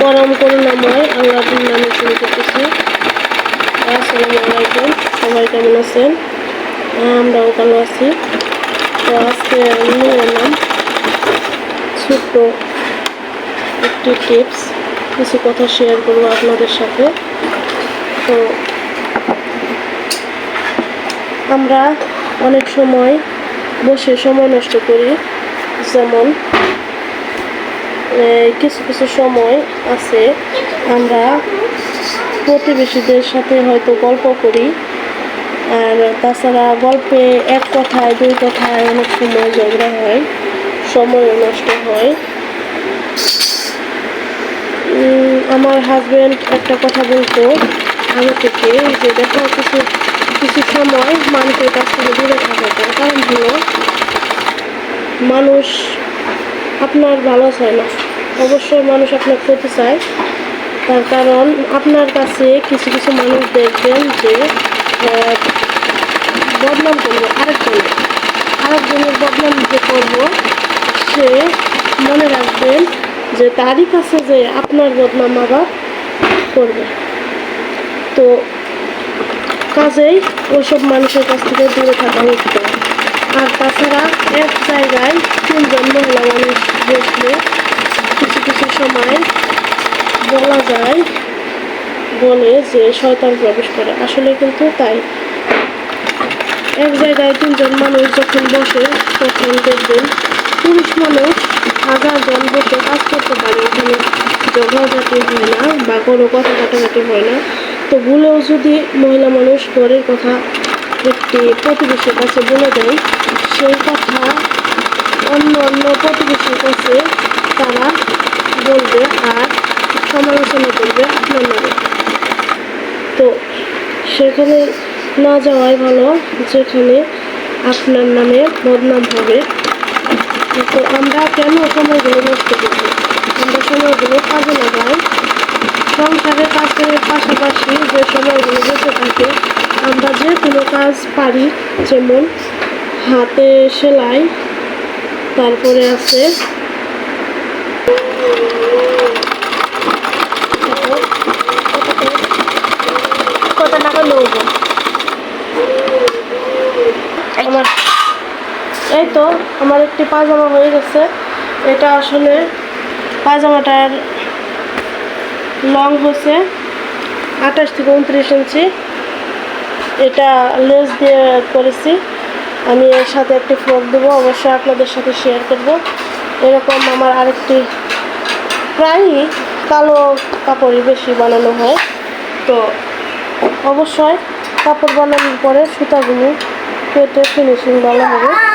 পরম করুণাময় আল্লাহর নামে শুরু করতেছি। আসসালামু আলাইকুম, সবাই কেমন আছেন? আমরাও ভালো আছি। তো আজকে নিয়ে এলাম ছোট্ট একটি টিপস কিছু কথা শেয়ার করব আপনাদের সাথে। তো আমরা অনেক সময় বসে সময় নষ্ট করি, যেমন কিছু কিছু সময় আছে, আমরা প্রতিবেশীদের সাথে হয়তো গল্প করি। আর তাছাড়া গল্পে এক কথায়, দুই কথায় অনেক সময় ঝগড়া হয়, সময়ও নষ্ট হয়। আমার হাজব্যান্ড একটা কথা বলতো আগে থেকে যে দেখো কিছু কিছু সময় মানুষের কাছ থেকে দূরে থাকাটা কারণ হলো মানুষ আপনার ভালো চায় না। অবশ্যই মানুষ আপনার ক্ষতি চায়। তার কারণ আপনার কাছে কিছু কিছু মানুষ দেখবেন যে বদনাম করব আরেকজনের আরেকজনের বদনাম যে করব সে মনে রাখবেন যে তারই কাছে যে আপনার বদনাম আবার করবে। তো কাজেই ওইসব মানুষের কাছ থেকে দূরে থাকা উচিত। আর তাছাড়া এক জায়গায় তিনজন মহিলা মানুষ বসলে কিছু কিছু সময় বলা যায় বলে যে শয়তান প্রবেশ করে। আসলে কিন্তু তাই। এক জায়গায় তিনজন মানুষ যখন বসে, তখন দেখবেন পুরুষ মানুষ হাজার জন বসে কাজ করতে পারে। এখানে ঝগড়াঝাটি হয় না বা কোনো কথা কাটাকাটি হয় না। তো ভুলেও যদি মহিলা মানুষ ঘরের কথা একটি প্রতিবেশীর কাছে বলে দেয় সেই কথা অন্য অন্য প্রতিবেশীর কাছে তারা বলবে আর সমালোচনা করবে আপনার নামে। তো সেখানে না যাওয়াই ভালো, যেখানে আপনার নামে বদনাম হবে। তো আমরা কেন সময়গুলো নষ্ট করব? আমরা সময়গুলো কাজে লাগাই। সংসারে কাজের পাশাপাশি যে সময়গুলো বেঁচে থাকে, আমরা যে কোনো কাজ পারি যেমন হাতে সেলাই তারপরে আছে কত টাকা নেব? আমার এই তো আমার একটি পাজামা হয়ে গেছে। এটা আসলে পাজামাটার লং হচ্ছে আঠাশ থেকে উনত্রিশ ইঞ্চি। এটা লেস দিয়ে করেছি। আমি এর সাথে একটি ফ্রক দেবো, অবশ্যই আপনাদের সাথে শেয়ার করব। এরকম আমার আরেকটি প্রায়ই কালো কাপড়ই বেশি বানানো হয়। তো অবশ্যই কাপড় বানানোর পরে সুতাগুলো কেটে ফিনিশিং ভালো হবে।